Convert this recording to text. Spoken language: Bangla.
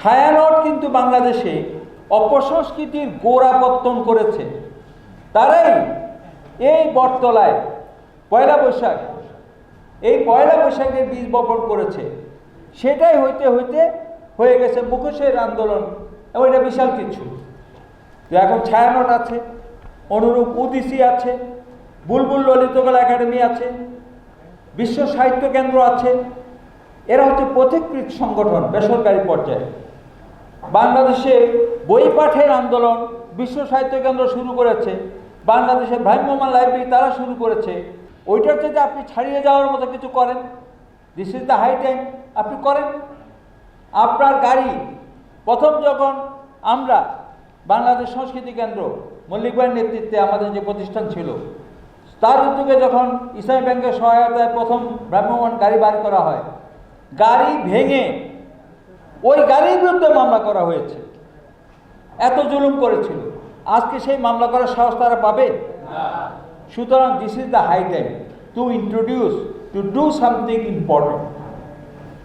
ছায়ানট কিন্তু বাংলাদেশে অপসংস্কৃতির গোড়াপত্তন করেছে। তারাই এই বটতলায় পয়লা বৈশাখ, এই পয়লা বৈশাখের বীজ বপন করেছে। সেটাই হইতে হইতে হয়ে গেছে মুখোশের আন্দোলন, এবং এটা বিশাল কিছু। তো এখন ছায়ানট আছে, অনুরূপ উদিসি আছে, বুলবুল ললিতকলা একাডেমি আছে, বিশ্ব সাহিত্য কেন্দ্র আছে। এরা হচ্ছে পথিকৃত সংগঠন, বেসরকারি পর্যায়ে। বাংলাদেশে বই পাঠের আন্দোলন, বিশ্ব সাহিত্য কেন্দ্র শুরু করেছে, বাংলাদেশে ভ্রাম্যমান লাইব্রেরি তারা শুরু করেছে। ওইটার যদি আপনি ছাড়িয়ে যাওয়ার মতো কিছু করেন? This is the high time আপনি করেন? আপনার গাড়ি। প্রথম যখন আমরা বাংলাদেশ সংস্কৃতি কেন্দ্র, মল্লিক ভাইয়ের নেতৃত্বে আমাদের যে প্রতিষ্ঠান ছিল, তার উদ্যোগে যখন ইসলামী ব্যাংকের সহায়তায় প্রথম ভ্রাম্যমান গাড়ি বার করা হয়, গাড়ি ভেঙে ওই গাড়ির বিরুদ্ধে মামলা করা হয়েছে। এত জুলুম করেছিল। আজকে সেই মামলা করার সাহস তারা পাবে? সুতরাং this is the high time to introduce to do something important